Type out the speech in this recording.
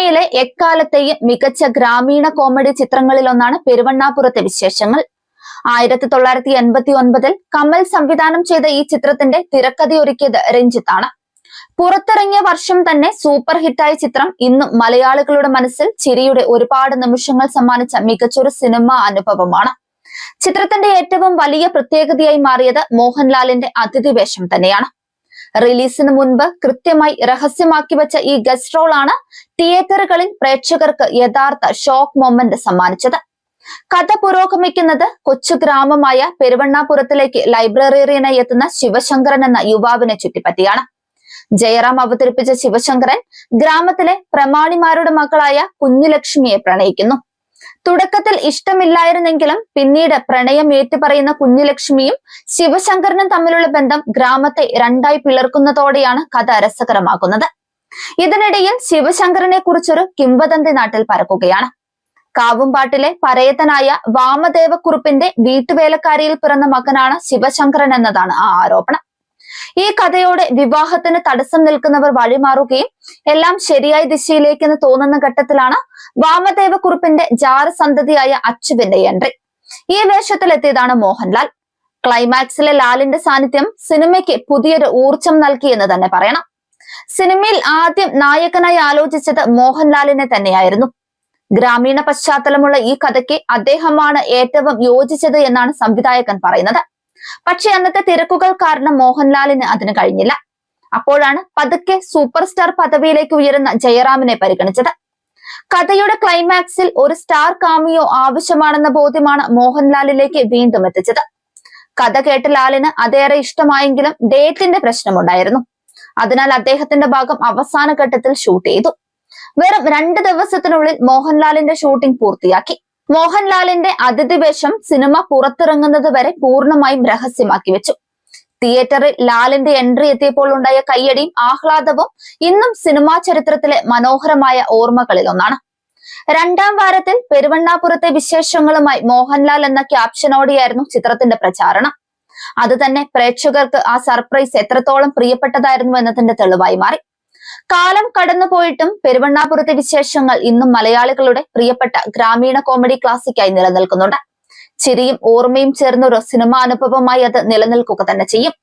സിനിമയിലെ എക്കാലത്തെയും മികച്ച ഗ്രാമീണ കോമഡി ചിത്രങ്ങളിലൊന്നാണ് പെരുവണ്ണാപുരത്തെ വിശേഷങ്ങൾ. ആയിരത്തി തൊള്ളായിരത്തി എൺപത്തി ഒൻപതിൽ കമൽ സംവിധാനം ചെയ്ത ഈ ചിത്രത്തിന്റെ തിരക്കഥയൊരുക്കിയത് രഞ്ജിത്താണ്. പുറത്തിറങ്ങിയ വർഷം തന്നെ സൂപ്പർ ഹിറ്റായ ചിത്രം ഇന്നും മലയാളികളുടെ മനസ്സിൽ ചിരിയുടെ ഒരുപാട് നിമിഷങ്ങൾ സമ്മാനിച്ച മികച്ചൊരു സിനിമാ അനുഭവമാണ്. ചിത്രത്തിന്റെ ഏറ്റവും വലിയ പ്രത്യേകതയായി മാറിയത് മോഹൻലാലിന്റെ അതിഥിവേഷം തന്നെയാണ്. റിലീസിന് മുൻപ് കൃത്യമായി രഹസ്യമാക്കി വെച്ച ഈ ഗസ്റ്റ് റോളാണ് തിയേറ്ററുകളിൽ പ്രേക്ഷകർക്ക് യഥാർത്ഥ ഷോക്ക് മൊമെന്റ് സമ്മാനിച്ചത്. കഥ പുരോഗമിക്കുന്നത് കൊച്ചു ഗ്രാമമായ പെരുവണ്ണാപുരത്തിലേക്ക് ലൈബ്രറിയനായി എത്തുന്ന ശിവശങ്കരൻ എന്ന യുവാവിനെ ചുറ്റിപ്പറ്റിയാണ്. ജയറാം അവതരിപ്പിച്ച ശിവശങ്കരൻ ഗ്രാമത്തിലെ പ്രമാണിമാരുടെ മക്കളായ കുഞ്ഞുലക്ഷ്മിയെ പ്രണയിക്കുന്നു. തുടക്കത്തിൽ ഇഷ്ടമില്ലായിരുന്നെങ്കിലും പിന്നീട് പ്രണയം ഏറ്റുപറയുന്ന കുഞ്ഞുലക്ഷ്മിയും ശിവശങ്കരനും തമ്മിലുള്ള ബന്ധം ഗ്രാമത്തെ രണ്ടായി പിളർക്കുന്നതോടെയാണ് കഥ രസകരമാകുന്നത്. ഇതിനിടയിൽ ശിവശങ്കരനെ കുറിച്ചൊരു കിംവദന്തി നാട്ടിൽ പറക്കുകയാണ് കാവുംപാട്ടിലെ പരയതനായ വാമദേവക്കുറുപ്പിന്റെ വീട്ടുവേലക്കാരിയിൽ പിറന്ന മകനാണ് ശിവശങ്കരൻ എന്നതാണ് ആ ആരോപണം. ഈ കഥയോടെ വിവാഹത്തിന് തടസ്സം നിൽക്കുന്നവർ വഴിമാറുകയും എല്ലാം ശരിയായ ദിശയിലേക്കെന്ന് തോന്നുന്ന ഘട്ടത്തിലാണ് വാമദേവക്കുറുപ്പിന്റെ ജാരസന്തതിയായ അച്ചുവിന്റെ എൻട്രി. ഈ വേഷത്തിലെത്തിയതാണ് മോഹൻലാൽ. ക്ലൈമാക്സിലെ ലാലിന്റെ സാന്നിധ്യം സിനിമയ്ക്ക് പുതിയൊരു ഊർജം നൽകി എന്ന് തന്നെ പറയണം. സിനിമയിൽ ആദ്യം നായകനായി ആലോചിച്ചത് മോഹൻലാലിനെ തന്നെയായിരുന്നു. ഗ്രാമീണ പശ്ചാത്തലമുള്ള ഈ കഥയ്ക്ക് അദ്ദേഹമാണ് ഏറ്റവും യോജിച്ചത് എന്നാണ് സംവിധായകൻ പറയുന്നത്. പക്ഷെ അന്നത്തെ തിരക്കുകൾ കാരണം മോഹൻലാലിന് അതിന് കഴിഞ്ഞില്ല. അപ്പോഴാണ് പതുക്കെ സൂപ്പർ സ്റ്റാർ പദവിയിലേക്ക് ഉയരുന്ന ജയറാമിനെ പരിഗണിച്ചത്. കഥയുടെ ക്ലൈമാക്സിൽ ഒരു സ്റ്റാർ കാമിയോ ആവശ്യമാണെന്ന ബോധ്യമാണ് മോഹൻലാലിലേക്ക് വീണ്ടും എത്തിച്ചത്. കഥ കേട്ട ലാലിന് അതേറെ ഇഷ്ടമായെങ്കിലും ഡേറ്റിന്റെ പ്രശ്നമുണ്ടായിരുന്നു. അതിനാൽ അദ്ദേഹത്തിന്റെ ഭാഗം അവസാന ഘട്ടത്തിൽ ഷൂട്ട് ചെയ്തു. വെറും രണ്ട് ദിവസത്തിനുള്ളിൽ മോഹൻലാലിന്റെ ഷൂട്ടിംഗ് പൂർത്തിയാക്കി. മോഹൻലാലിന്റെ അതിഥി വേഷം സിനിമ പുറത്തിറങ്ങുന്നത് വരെ പൂർണമായും രഹസ്യമാക്കി വെച്ചു. തിയേറ്ററിൽ ലാലിന്റെ എൻട്രി എത്തിയപ്പോൾ ഉണ്ടായ കയ്യടിയും ആഹ്ലാദവും ഇന്നും സിനിമാ ചരിത്രത്തിലെ മനോഹരമായ ഓർമ്മകളിൽ ഒന്നാണ് രണ്ടാം വാരത്തിൽ പെരുവണ്ണാപുരത്തെ വിശേഷങ്ങളുമായി മോഹൻലാൽ എന്ന ക്യാപ്ഷനോടെയായിരുന്നു ചിത്രത്തിന്റെ പ്രചാരണം. അത് തന്നെ പ്രേക്ഷകർക്ക് ആ സർപ്രൈസ് എത്രത്തോളം പ്രിയപ്പെട്ടതായിരുന്നു എന്നതിന്റെ തെളിവായി മാറി. കാലം കടന്നുപോയിട്ടും പെരുവണ്ണാപുരത്തെ വിശേഷങ്ങൾ ഇന്നും മലയാളികളുടെ പ്രിയപ്പെട്ട ഗ്രാമീണ കോമഡി ക്ലാസിക്കായി നിലനിൽക്കുന്നുണ്ട്. ചിരിയും ഓർമ്മയും ചേർന്നൊരു സിനിമാ അനുഭവമായി അത് നിലനിൽക്കുക തന്നെ ചെയ്യും.